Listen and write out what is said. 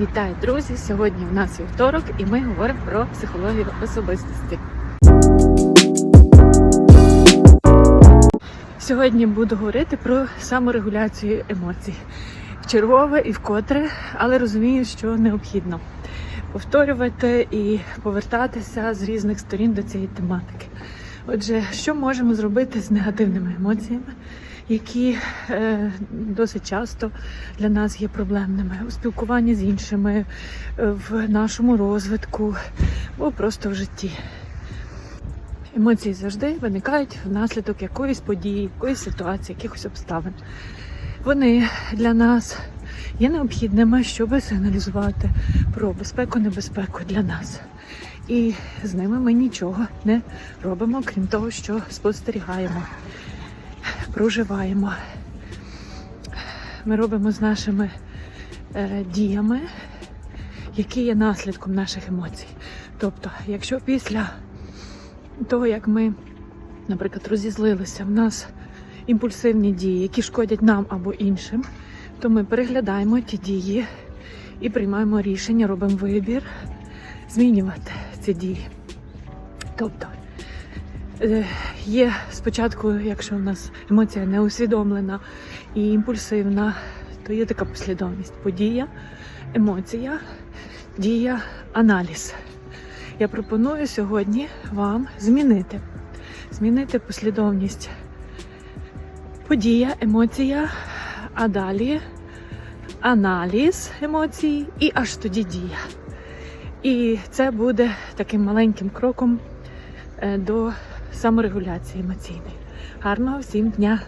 Вітаю, друзі! Сьогодні в нас вівторок, і ми говоримо про психологію особистості. Сьогодні буду говорити про саморегуляцію емоцій. Вчергове і вкотре, але розумію, що необхідно повторювати і повертатися з різних сторін до цієї тематики. Отже, що можемо зробити з негативними емоціями, які е, досить часто для нас є проблемними у спілкуванні з іншими, е, в нашому розвитку або просто в житті. Емоції завжди виникають внаслідок якоїсь події, якоїсь ситуації, якихось обставин. Вони для нас є необхідними, щоб сигналізувати про безпеку, небезпеку для нас. І з ними ми нічого не робимо, крім того, що спостерігаємо, проживаємо. Ми робимо з нашими е, діями, які є наслідком наших емоцій. Тобто, якщо після того, як ми, наприклад, розізлилися, в нас імпульсивні дії, які шкодять нам або іншим, то ми переглядаємо ті дії і приймаємо рішення, робимо вибір змінювати ці дії. Тобто є спочатку, якщо в нас емоція не усвідомлена і імпульсивна, то є така послідовність: подія, емоція, дія, аналіз. Я пропоную сьогодні вам змінити, змінити послідовність. Подія, емоція, а далі аналіз емоцій і аж тоді дія. І це буде таким маленьким кроком е, до саморегуляції емоційної. Гарного всім дня!